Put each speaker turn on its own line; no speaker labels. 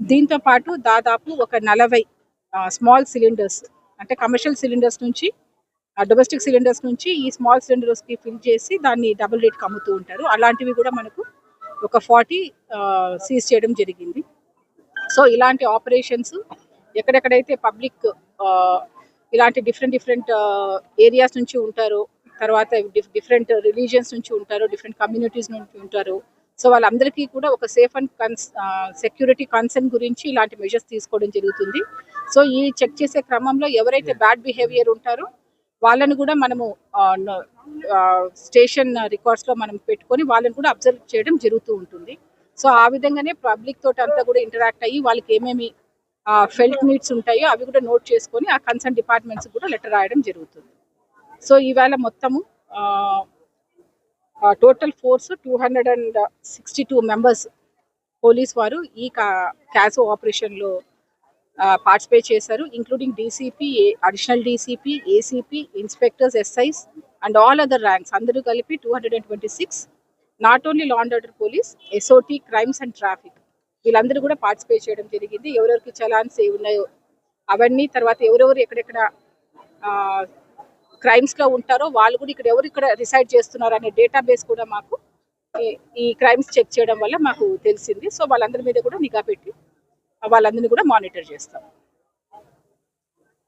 దీంతో పాటు దాదాపు ఒక నలభై స్మాల్ సిలిండర్స్ అంటే కమర్షియల్ సిలిండర్స్ నుంచి డొమెస్టిక్ సిలిండర్స్ నుంచి ఈ స్మాల్ సిలిండర్స్కి ఫిల్ చేసి దాన్ని డబుల్ రేట్కి అమ్ముతూ ఉంటారు. అలాంటివి కూడా మనకు ఒక ఫార్టీ సీజ్ చేయడం జరిగింది. సో ఇలాంటి ఆపరేషన్స్ ఎక్కడెక్కడైతే పబ్లిక్ ఇలాంటి డిఫరెంట్ డిఫరెంట్ ఏరియాస్ నుంచి ఉంటారో తర్వాత డిఫరెంట్ రిలీజియన్స్ నుంచి ఉంటారు డిఫరెంట్ కమ్యూనిటీస్ నుంచి ఉంటారు సో వాళ్ళందరికీ కూడా ఒక safe and cons security concern గురించి ఇలాంటి మెజర్స్ తీసుకోవడం జరుగుతుంది. సో ఈ చెక్ చేసే క్రమంలో ఎవరైతే బ్యాడ్ బిహేవియర్ ఉంటారో వాళ్ళని కూడా మనము స్టేషన్ రికార్డ్స్లో మనం పెట్టుకొని వాళ్ళని కూడా అబ్జర్వ్ చేయడం జరుగుతూ ఉంటుంది. సో ఆ విధంగానే పబ్లిక్ తోటి అంతా కూడా ఇంటరాక్ట్ అయ్యి వాళ్ళకి ఏమేమి ఫెల్ట్ నీడ్స్ ఉంటాయో అవి కూడా నోట్ చేసుకొని ఆ కన్సర్న్ డిపార్ట్మెంట్స్ కూడా లెటర్ రాయడం జరుగుతుంది. సో ఈవేళ మొత్తము total force two hundred and sixty two members police CASO ఈ క్యాసో ఆపరేషన్లో పార్టిసిపేట్ చేశారు including DCP additional DCP ACP inspectors SIs and all other ranks అందరూ కలిపి two hundred and twenty six not only law and order police SOT crimes and traffic వీళ్ళందరూ కూడా participate చేయడం జరిగింది. ఎవరెవరికి చలాన్స్ ఏ ఉన్నాయో అవన్నీ తర్వాత ఎవరెవరు ఎక్కడెక్కడ క్రైమ్స్లో ఉంటారో వాళ్ళు కూడా ఇక్కడ ఎవరు ఇక్కడ రిసైడ్ చేస్తున్నారు అనే డేటాబేస్ కూడా మాకు ఈ- ఈ క్రైమ్స్ చెక్ చేయడం వల్ల మాకు తెలిసింది. సో వాళ్ళందరి మీద కూడా నిఘా పెట్టి వాళ్ళందరినీ కూడా మానిటర్ చేస్తాం.